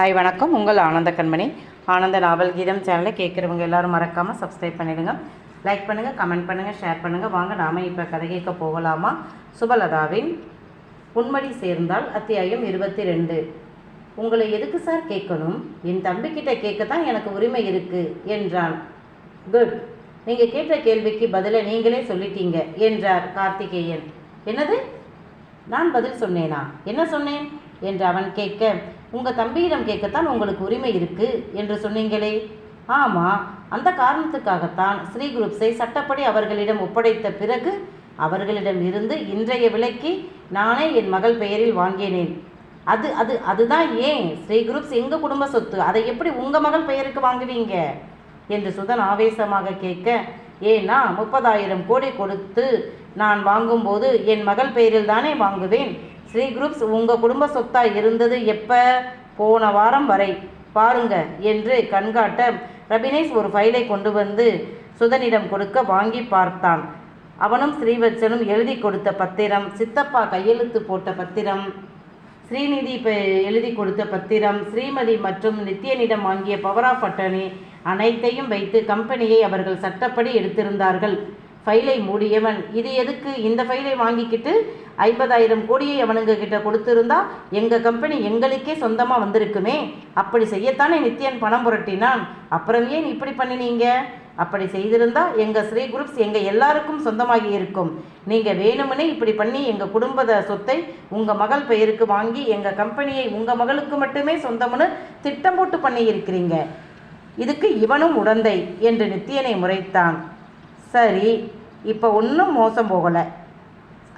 Hi வணக்கம். உங்கள் ஆனந்த கண்மணி. ஆனந்த நாவல் கீதம் சேனலை கேட்குறவங்க எல்லாரும் மறக்காமல் சப்ஸ்கிரைப் பண்ணிடுங்க. லைக் பண்ணுங்கள் கமெண்ட் பண்ணுங்கள் ஷேர் பண்ணுங்கள் வாங்க நாம் இப்போ கதை கேட்க போகலாமா? சுபலதாவின் உண்மடி சேர்ந்தால் அத்தியாயம் இருபத்தி ரெண்டு உங்களை எதுக்கு சார் கேட்கணும்? என் தம்பிக்கிட்ட கேட்க தான் எனக்கு உரிமை இருக்குது என்றான். குட் நீங்கள் கேட்ட கேள்விக்கு பதிலை நீங்களே சொல்லிட்டீங்க என்றார் கார்த்திகேயன். என்னது? நான் பதில் சொன்னேனா? என்ன சொன்னேன்? என்று அவன் கேட்க உங்கள் தம்பியிடம் கேட்கத்தான் உங்களுக்கு உரிமை இருக்குது என்று சொன்னீங்களே. ஆமாம் அந்த காரணத்துக்காகத்தான் ஸ்ரீ குரூப்ஸை சட்டப்படி அவர்களிடம் ஒப்படைத்த பிறகு அவர்களிடம் இருந்து இன்றைய விலைக்கு நானே என் மகள் பெயரில் வாங்கினேன். அது அது அதுதான் ஏன்? ஸ்ரீ குரூப்ஸ் எங்கள் குடும்ப சொத்து? அதை எப்படி உங்கள் மகள் பெயருக்கு வாங்குவீங்க? என்று சுதன் ஆவேசமாக கேட்க ஏன்னா முப்பதாயிரம் கோடி கொடுத்து நான் வாங்கும்போது என் மகள் பெயரில் தானே வாங்குவேன்? ஸ்ரீ குரூப்ஸ் உங்கள் குடும்ப சொத்தா இருந்தது எப்போ? போன வாரம் வரை. பாருங்க என்று கண்காட்ட ரபினேஷ் ஒரு ஃபைலை கொண்டு வந்து சுதனிடம் கொடுக்க வாங்கி பார்த்தான். அவனும் ஸ்ரீவத்சனும் எழுதி கொடுத்த பத்திரம் சித்தப்பா கையெழுத்து போட்ட பத்திரம் ஸ்ரீநிதி எழுதி கொடுத்த பத்திரம் ஸ்ரீமதி மற்றும் நித்யனிடம் வாங்கிய பவர் ஆஃப் அட்டர்னி அனைத்தையும் வைத்து கம்பெனியை அவர்கள் சட்டப்படி எடுத்திருந்தார்கள். ஃபைலை மூடியவன் இது எதுக்கு இந்த ஃபைலை வாங்கிக்கிட்டு ஐம்பதாயிரம் கோடியை அவனுங்க கிட்ட கொடுத்திருந்தா எங்கள் கம்பெனி எங்களுக்கே சொந்தமாக வந்திருக்குமே. அப்படி செய்யத்தானே நித்யன் பணம் புரட்டினான். அப்புறம் ஏன் இப்படி பண்ணினீங்க? அப்படி செய்திருந்தா எங்கள் ஸ்ரீ குரூப்ஸ் எங்கள் எல்லாருக்கும் சொந்தமாகி இருக்கும். நீங்கள் வேணும்னே இப்படி பண்ணி எங்கள் குடும்பத சொத்தை உங்கள் மகள் பெயருக்கு வாங்கி எங்கள் கம்பெனியை உங்கள் மகளுக்கு மட்டுமே சொந்தம்னு திட்டம் போட்டு பண்ணியிருக்கிறீங்க. இதுக்கு இவனும் உடந்தை என்று நித்தியனை முறைத்தான். சரி இப்போ ஒன்றும் மோசம் போகலை.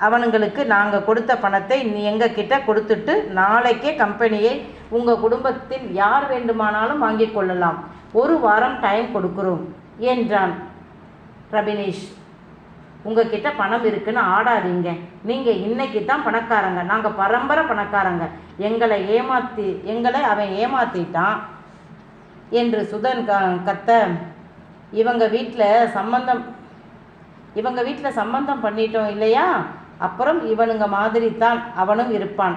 அவனுங்களுக்கு நாங்கள் கொடுத்த பணத்தை நீ எங்கள் கிட்ட கொடுத்துட்டு நாளைக்கே கம்பெனியை உங்கள் குடும்பத்தில் யார் வேண்டுமானாலும் வாங்கிக் கொள்ளலாம். ஒரு வாரம் டைம் கொடுக்குறோம் என்றான் ரபினேஷ். உங்ககிட்ட பணம் இருக்குன்னு ஆடாதீங்க. நீங்கள் இன்னைக்கு தான் பணக்காரங்க. நாங்கள் பரம்பரை பணக்காரங்க. எங்களை ஏமாத்தி எங்களை அவன் ஏமாத்திட்டான் என்று சுதன் க கத்த இவங்க வீட்டில் சம்பந்தம் இவங்க வீட்டில் சம்பந்தம் பண்ணிட்டோம் இல்லையா? அப்புறம் இவனுங்க மாதிரி தான் அவனும் இருப்பான்.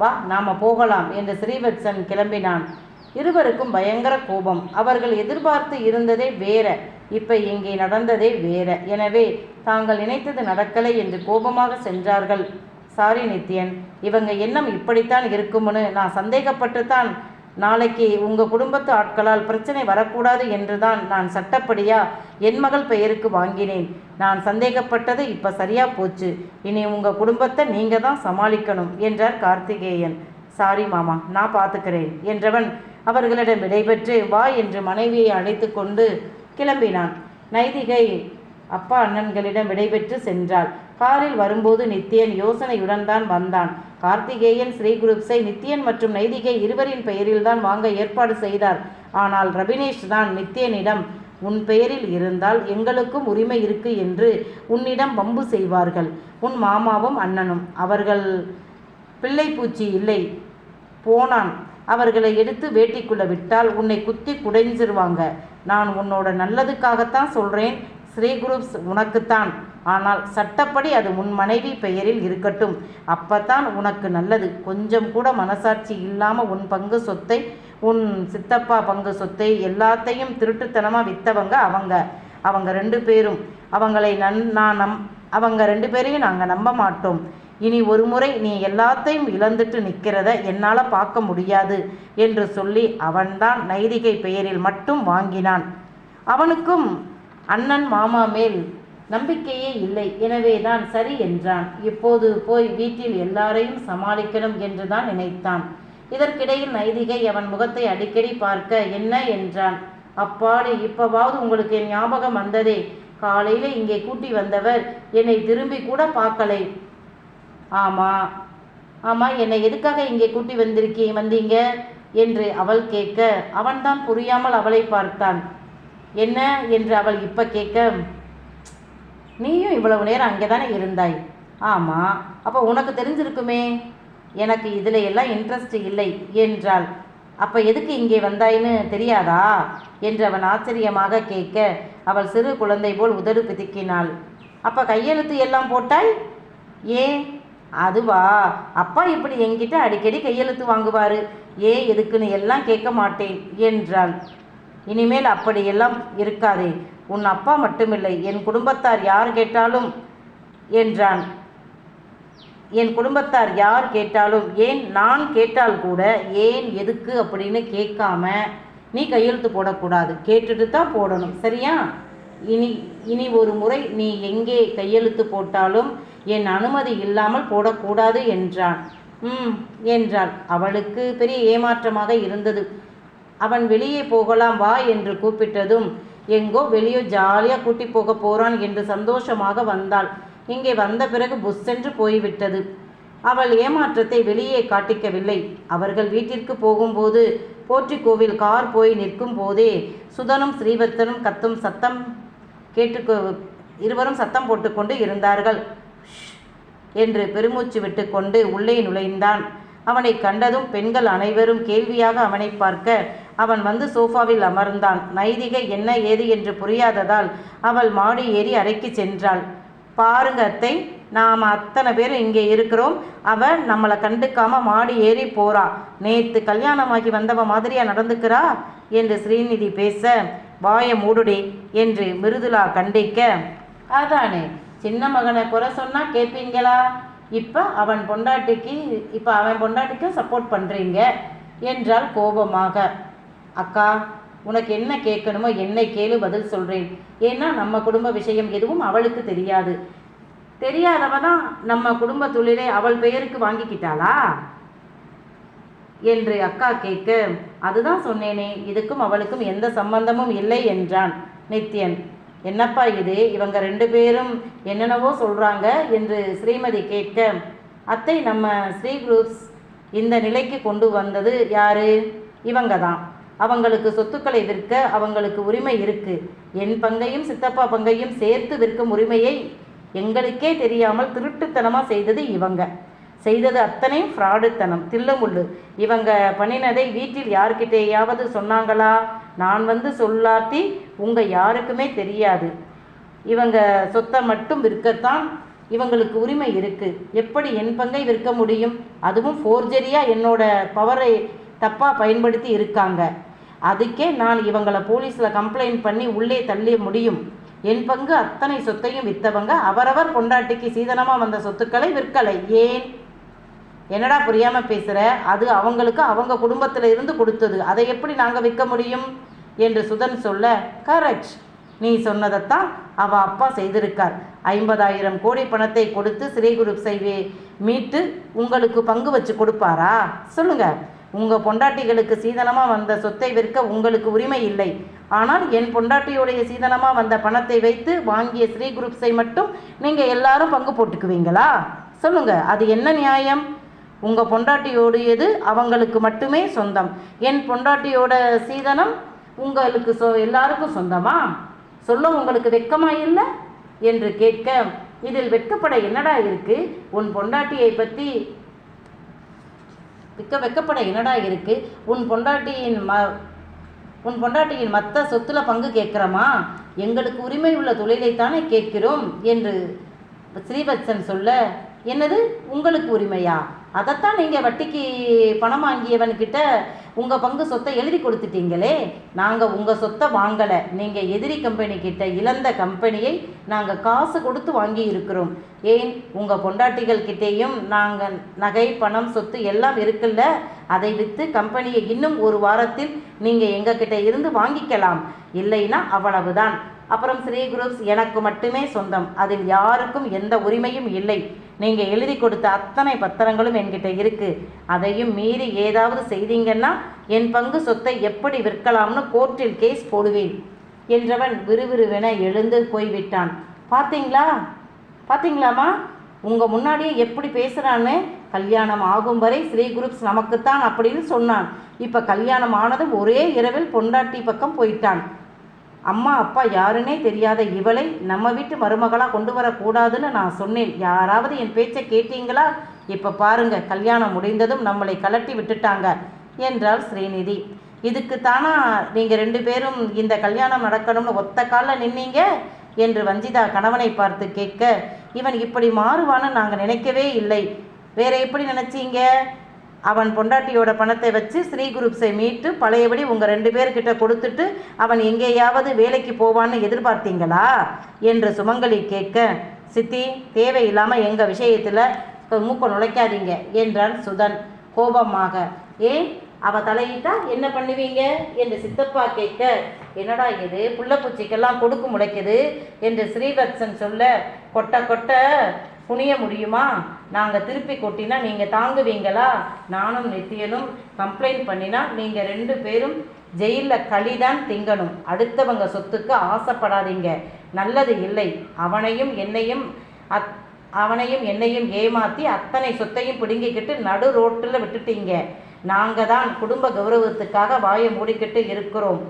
வா நாம போகலாம் என்று ஸ்ரீவத்சன் கிளம்பினான். இருவருக்கும் பயங்கர கோபம். அவர்கள் எதிர்பார்த்து இருந்ததே வேற இப்ப இங்கே நடந்ததே வேற. எனவே தாங்கள் நினைத்தது நடக்கலை என்று கோபமாக சென்றார்கள். சாரி நித்யன் இவங்க எண்ணம் இப்படித்தான் இருக்கும்னு நான் சந்தேகப்பட்டு தான் நாளைக்கு உங்கள் குடும்பத்து ஆட்களால் பிரச்சனை வரக்கூடாது என்றுதான் நான் சட்டப்படியா என் மகள் பெயருக்கு வாங்கினேன். நான் சந்தேகப்பட்டது இப்போ சரியா போச்சு. இனி உங்கள் குடும்பத்தை நீங்கள் தான் சமாளிக்கணும் என்றார் கார்த்திகேயன். சாரி மாமா நான் பார்த்துக்கிறேன் என்றவன் அவர்களிடம் விடைபெற்று வா என்று மனைவியை அழைத்து கொண்டு கிளம்பினான். நைதிகை அப்பா அண்ணன்களிடம் விடைபெற்று சென்றாள். காரில் வரும்போது நித்யன் யோசனையுடன் தான் வந்தான். கார்த்திகேயன் ஸ்ரீ குரூப்ஸை நித்யன் மற்றும் நைதிகை இருவரின் பெயரில் தான் வாங்க ஏற்பாடு செய்தார். ஆனால் ரபினேஷ் தான் நித்யனிடம் உன் பெயரில் இருந்தால் எங்களுக்கும் உரிமை இருக்கு என்று உன்னிடம் வம்பு செய்வார்கள். உன் மாமாவும் அண்ணனும். அவர்கள் பிள்ளை பூச்சி இல்லை போனான். அவர்களை எடுத்து வேட்டிக்குள்ள விட்டால் உன்னை குத்தி குடைஞ்சிருவாங்க. நான் உன்னோட நல்லதுக்காகத்தான் சொல்கிறேன் ஸ்ரீ குரூப்ஸ் உனக்குத்தான். ஆனால் சட்டப்படி அது உன் மனைவி பெயரில் இருக்கட்டும். அப்பத்தான் உனக்கு நல்லது. கொஞ்சம் கூட மனசாட்சி இல்லாமல் உன் பங்கு சொத்தை உன் சித்தப்பா பங்கு சொத்தை எல்லாத்தையும் திருட்டுத்தனமாக விற்றவங்க அவங்க. அவங்க ரெண்டு பேரும். அவங்களை நன் நான் நம் அவங்க ரெண்டு பேரையும் நாங்கள் நம்ப மாட்டோம். இனி ஒரு முறை நீ எல்லாத்தையும் இழந்துட்டு நிற்கிறத என்னால் பார்க்க முடியாது என்று சொல்லி அவன்தான் நைதிகை பெயரில் மட்டும் வாங்கினான். அவனுக்கும் அண்ணன் மாமா மேல் நம்பிக்கையே இல்லை. எனவே தான் சரி என்றான். இப்போது போய் வீட்டில் எல்லாரையும் சமாளிக்கணும் என்றுதான் நினைத்தான். இதற்கிடையில் நைதிகை அவன் முகத்தை அடிக்கடி பார்க்க என்ன? என்றான். அப்பாடி இப்பவாவது உங்களுக்கு என் ஞாபகம் வந்ததே. காலையில் இங்கே கூட்டி வந்தவர் என்னை திரும்பி கூட பார்க்கலை. ஆமா ஆமா என்னை எதுக்காக இங்கே கூட்டி வந்திருக்கீ வந்தீங்க? என்று அவள் கேட்க அவன்தான் புரியாமல் அவளை பார்த்தான். என்ன? என்று அவள் இப்ப கேட்க நீயும் இவ்வளவு நேரம் அங்கே தானே இருந்தாய்? ஆமாம் அப்போ உனக்கு தெரிஞ்சிருக்குமே. எனக்கு இதில் எல்லாம் இன்ட்ரெஸ்ட் இல்லை என்றாள். அப்போ எதுக்கு இங்கே வந்தாய்ன்னு தெரியாதா? என்று அவன் ஆச்சரியமாக கேட்க அவள் சிறு குழந்தை போல் உதடு பிதுக்கினாள். அப்போ கையெழுத்து எல்லாம் போட்டாய்? ஏன் அதுவா? அப்பா இப்படி என்கிட்ட அடிக்கடி கையெழுத்து வாங்குவார். ஏன் எதுக்குன்னு எல்லாம் கேட்க மாட்டேன் என்றாள். இனிமேல் அப்படியெல்லாம் இருக்காதே. உன் அப்பா மட்டுமில்லை என் குடும்பத்தார் யார் கேட்டாலும் என்றான். என் குடும்பத்தார் யார் கேட்டாலும் ஏன் நான் கேட்டால் கூட ஏன் எதுக்கு அப்படின்னு கேட்காம நீ கையெழுத்து போடக்கூடாது. கேட்டுட்டு தான் போடணும் சரியா? இனி இனி ஒரு முறை நீ எங்கே கையெழுத்து போட்டாலும் என் அனுமதி இல்லாமல் போடக்கூடாது என்றான். ம் என்றாள். அவளுக்கு பெரிய ஏமாற்றமாக இருந்தது. அவன் வெளியே போகலாம் வா என்று கூப்பிட்டதும் எங்கோ வெளியே ஜாலியாக கூட்டி போக போகிறான் என்று சந்தோஷமாக வந்தாள். இங்கே வந்த பிறகு புஸ்ஸென்று போய்விட்டது. அவள் ஏமாற்றத்தை வெளியே காட்டிக்கவில்லை. அவர்கள் வீட்டிற்கு போகும்போது போற்றிக்கோவில் கார் போய் நிற்கும் போதே சுதனும் ஸ்ரீவர்த்தனும் கத்தும் சத்தம் கேட்டு இருவரும் சத்தம் போட்டுக்கொண்டு இருந்தார்கள். "ஷ்" என்று பெருமூச்சு விட்டுக்கொண்டு உள்ளே நுழைந்தான். அவனை கண்டதும் பெண்கள் அனைவரும் கேள்வியாக அவனை பார்க்க அவன் வந்து சோஃபாவில் அமர்ந்தான். நைதிகை என்ன ஏது என்று புரியாததால் அவள் மாடி ஏறி அறைக்கு சென்றாள். பாருங்க அத்தை நாம் அத்தனை பேர் இங்கே இருக்கிறோம். அவன் நம்மளை கண்டுக்காம மாடி ஏறி போறா. நேத்து கல்யாணமாகி வந்தவ மாதிரியா நடந்துக்கிறா? என்று ஸ்ரீநிதி பேச வாய மூடுடி என்று மிருதுலா கண்டிக்க. அதானே சின்ன மகனை குறை சொன்னா கேட்பீங்களா இப்போ அவன் பொண்டாட்டிக்கு இப்போ அவன் பொண்டாட்டிக்கும் சப்போர்ட் பண்ணுறீங்க என்றால் கோபமாக. அக்கா உனக்கு என்ன கேட்கணுமோ என்னை கேளு பதில் சொல்கிறேன் ஏன்னா நம்ம குடும்ப விஷயம் எதுவும் அவளுக்கு தெரியாது. தெரியாதவ தான் நம்ம குடும்ப தொழிலை அவள் பெயருக்கு வாங்கிக்கிட்டாளா? என்று அக்கா கேட்க அதுதான் சொன்னேனே இதுக்கும் அவளுக்கும் எந்த சம்பந்தமும் இல்லை என்றான் நித்யன். என்னப்பா இது? இவங்க ரெண்டு பேரும் என்னென்னவோ சொல்கிறாங்க என்று ஸ்ரீமதி கேட்க அத்தை நம்ம ஸ்ரீ குரூப்ஸ் இந்த நிலைக்கு கொண்டு வந்தது யாரு? இவங்க தான் அவங்களுக்கு சொத்துக்களை விற்க அவங்களுக்கு உரிமை இருக்கு. என் பங்கையும் சித்தப்பா பங்கையும் சேர்த்து விற்கும் உரிமையை எங்களுக்கே தெரியாமல் திருட்டுத்தனமா செய்தது இவங்க. செய்தது அத்தனையும் ஃப்ராடுத்தனம். தில்லமுள்ளு. இவங்க பண்ணினதை வீட்டில் யார்கிட்டேயாவது சொன்னாங்களா? நான் வந்து சொல்லாட்டி உங்க யாருக்குமே தெரியாது. இவங்க சொத்தை மட்டும் விற்கத்தான் இவங்களுக்கு உரிமை இருக்கு. எப்படி என் பங்கை விற்க முடியும்? அதுவும் ஃபோர்ஜரியா என்னோட பவரை தப்பாக பயன்படுத்தி இருக்காங்க. அதுக்கே நான் இவங்களை போலீஸில் கம்ப்ளைண்ட் பண்ணி உள்ளே தள்ளிய முடியும். என் பங்கு அத்தனை சொத்தையும் விற்றவங்க அவரவர் பொண்டாட்டிக்கு சீதனமாக வந்த சொத்துக்களை விற்கலை. ஏன்? என்னடா புரியாமல் பேசுகிற அது அவங்களுக்கு அவங்க குடும்பத்தில் இருந்து கொடுத்தது. அதை எப்படி நாங்கள் விற்க முடியும்? என்று சுதன் சொல்ல கரெக்ட். நீ சொன்னதைத்தான் அவ அப்பா செய்திருக்கார். ஐம்பதாயிரம் கோடி பணத்தை கொடுத்து ஸ்ரீ குரூப் செய்வே மீட்டு உங்களுக்கு பங்கு வச்சு கொடுப்பாரா? சொல்லுங்கள் உங்கள் பொண்டாட்டிகளுக்கு சீதனமாக வந்த சொத்தை விற்க உங்களுக்கு உரிமை இல்லை. ஆனால் என் பொண்டாட்டியுடைய சீதனமாக வந்த பணத்தை வைத்து வாங்கிய ஸ்ரீ குரூப்ஸை மட்டும் நீங்கள் எல்லாரும் பங்கு போட்டுக்குவீங்களா? சொல்லுங்க அது என்ன நியாயம்? உங்கள் பொண்டாட்டியோடையது அவங்களுக்கு மட்டுமே சொந்தம். என் பொண்டாட்டியோட சீதனம் உங்களுக்கு சொ எல்லாருக்கும் சொந்தமா? சொல்ல உங்களுக்கு வெட்கமா இல்லை? என்று கேட்க இதில் வெட்கப்பட என்னடா இருக்கு? உன் பொண்டாட்டியை பற்றி விக்க வெக்கப்பட என்னடா இருக்கு? உன் பொண்டாட்டியின் ம உன் பொண்டாட்டியின் மற்ற சொத்துல பங்கு கேட்குறோமா? எங்களுக்கு உரிமை உள்ள தொழிலைத்தானே கேட்கிறோம்? என்று ஸ்ரீவத்சன் சொல்ல என்னது? உங்களுக்கு உரிமையா? அதைத்தான் நீங்கள் வட்டிக்கு பணம் வாங்கியவன்கிட்ட உங்கள் பங்கு சொத்தை எழுதி கொடுத்துட்டீங்களே நாங்கள் உங்கள் சொத்தை வாங்கலை. நீங்கள் எதிரி கம்பெனிக்கிட்ட இழந்த கம்பெனியை நாங்கள் காசு கொடுத்து வாங்கி இருக்கிறோம். ஏன்? உங்கள் பொண்டாட்டிகள் கிட்டேயும் நாங்கள் நகை பணம் சொத்து எல்லாம் இருக்குல்ல? அதை விற்று கம்பெனியை இன்னும் ஒரு வாரத்தில் நீங்கள் எங்ககிட்ட இருந்து வாங்கிக்கலாம். இல்லைன்னா அவ்வளவுதான். அப்புறம் ஸ்ரீ குரூப்ஸ் எனக்கு மட்டுமே சொந்தம். அதில் யாருக்கும் எந்த உரிமையும் இல்லை. நீங்கள் எழுதி கொடுத்த அத்தனை பத்திரங்களும் என்கிட்ட இருக்கு. அதையும் மீறி ஏதாவது செய்தீங்கன்னா என் பங்கு சொத்தை எப்படி விற்கலாம்னு கோர்ட்டில் கேஸ் போடுவேன் என்றவன் விறுவிறுவென எழுந்து போய்விட்டான். பார்த்தீங்களா? பார்த்தீங்களாமா உங்கள் முன்னாடியே எப்படி பேசுகிறான்னு கல்யாணம் ஆகும் வரை ஸ்ரீ குரூப்ஸ் நமக்குத்தான் அப்படின்னு சொன்னான். இப்போ கல்யாணம் ஆனதும் ஒரே இரவில் பொண்டாட்டி பக்கம் போயிட்டான். அம்மா அப்பா யாருன்னே தெரியாத இவளை நம்ம வீட்டு மருமகளாக கொண்டு வரக்கூடாதுன்னு நான் சொன்னேன். யாராவது என் பேச்சை கேட்டீங்களா? இப்போ பாருங்க கல்யாணம் முடிந்ததும் நம்மளை கலட்டி விட்டுட்டாங்க என்றாள் ஸ்ரீநிதி. இதுக்கு தானா? நீங்கள் ரெண்டு பேரும் இந்த கல்யாணம் நடக்கணும்னு ஒத்த காலில் நின்னீங்க? என்று வஞ்சிதா கணவனை பார்த்து கேட்க இவன் இப்படி மாறுவான்னு நாங்கள் நினைக்கவே இல்லை. வேற எப்படி நினச்சீங்க? அவன் பொண்டாட்டியோட பணத்தை வச்சு ஸ்ரீ குரூப்ஸை மீட்டு பழையபடி உங்கள் ரெண்டு பேர்கிட்ட கொடுத்துட்டு அவன் எங்கேயாவது வேலைக்கு போவான்னு எதிர்பார்த்தீங்களா? என்று சுமங்கலி கேட்க சித்தி தேவையில்லாமல் எங்கள் விஷயத்தில் மூக்க நுழைக்காதீங்க என்றான் சுதன் கோபமாக. ஏன் அவ தலையிட்டா என்ன பண்ணுவீங்க? என்று சித்தப்பா கேட்க என்னடா இது புள்ளப்பூச்சிக்கெல்லாம் கொடுக்கு முளைக்குது என்று ஸ்ரீவத்சன் சொல்ல கொட்ட கொட்ட புனிய முடியுமா? நாங்கள் திருப்பி கொட்டினா நீங்கள் தாங்குவீங்களா? நானும் நித்தியனும் கம்ப்ளைண்ட் பண்ணினா நீங்கள் ரெண்டு பேரும் ஜெயிலில் களிதான் திங்கணும். அடுத்தவங்க சொத்துக்கு ஆசைப்படாதீங்க. நல்லது இல்லை. அவனையும் என்னையும் அத் அவனையும் என்னையும் ஏமாற்றி அத்தனை சொத்தையும் பிடுங்கிக்கிட்டு நடு ரோட்டில் விட்டுட்டீங்க. நாங்கள் தான் குடும்ப கௌரவத்துக்காக வாயை மூடிக்கிட்டு இருக்கிறோம்.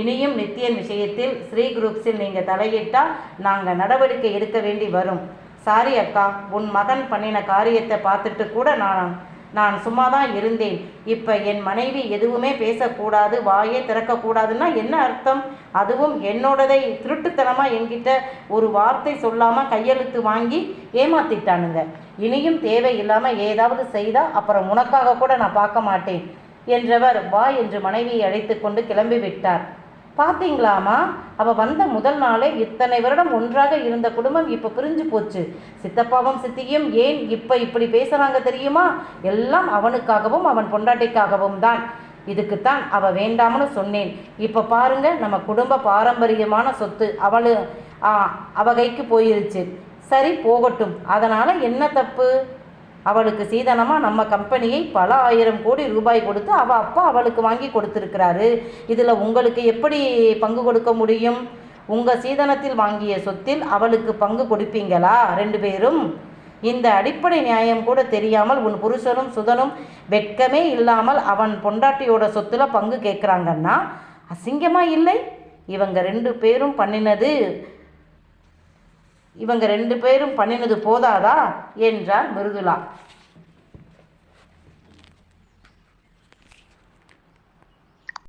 இனியும் நித்தியன் விஷயத்தில் ஸ்ரீ குரூப்ஸில் நீங்கள் தலையிட்டால் நாங்கள் நடவடிக்கை எடுக்க வேண்டி வரும். சாரி அக்கா உன் மகன் பண்ணின காரியத்தை பார்த்துட்டு கூட நான் நான் சும்மா தான் இருந்தேன். இப்போ என் மனைவி எதுவுமே பேசக்கூடாது வாயே திறக்கக்கூடாதுன்னா என்ன அர்த்தம்? அதுவும் என்னோடதை திருட்டுத்தனமாக என்கிட்ட ஒரு வார்த்தை சொல்லாமல் கையெழுத்து வாங்கி ஏமாத்திட்டானுங்க. இனியும் தேவையில்லாமல் ஏதாவது செய்தால் அப்புறம் உனக்காக கூட நான் பார்க்க மாட்டேன் என்றவர் வா என்று மனைவியை அழைத்து கொண்டு கிளம்பி விட்டார் பார்த்தீங்களாமா அவள் வந்த முதல் நாளே இத்தனை வருடம் ஒன்றாக இருந்த குடும்பம் இப்போ பிரிஞ்சு போச்சு. சித்தப்பாவும் சித்தியும் ஏன் இப்போ இப்படி பேசுகிறாங்க தெரியுமா? எல்லாம் அவனுக்காகவும் அவன் பொண்டாட்டிக்காகவும் தான். இதுக்குத்தான் அவ வேண்டாம்னு சொன்னேன். இப்போ பாருங்க நம்ம குடும்ப பாரம்பரியமான சொத்து அவளு அவகைக்கு அவ கைக்கு போயிருச்சு. சரி போகட்டும். அதனால் என்ன தப்பு? அவளுக்கு சீதனமாக நம்ம கம்பெனியை பல ஆயிரம் கோடி ரூபாய் கொடுத்து அவள் அப்பா அவளுக்கு வாங்கி கொடுத்துருக்கிறாரு. இதில் உங்களுக்கு எப்படி பங்கு கொடுக்க முடியும்? உங்கள் சீதனத்தில் வாங்கிய சொத்தில் அவளுக்கு பங்கு கொடுப்பீங்களா? ரெண்டு பேரும். இந்த அடிப்படை நியாயம் கூட தெரியாமல் உன் புருஷனும் சுதனும் வெட்கமே இல்லாமல் அவன் பொண்டாட்டியோட சொத்துல பங்கு கேட்குறாங்கன்னா அசிங்கமாக இல்லை? இவங்க ரெண்டு பேரும் பண்ணினது இவங்க ரெண்டு பேரும் பண்ணினது போதாதா? என்றார் மிருதுளா.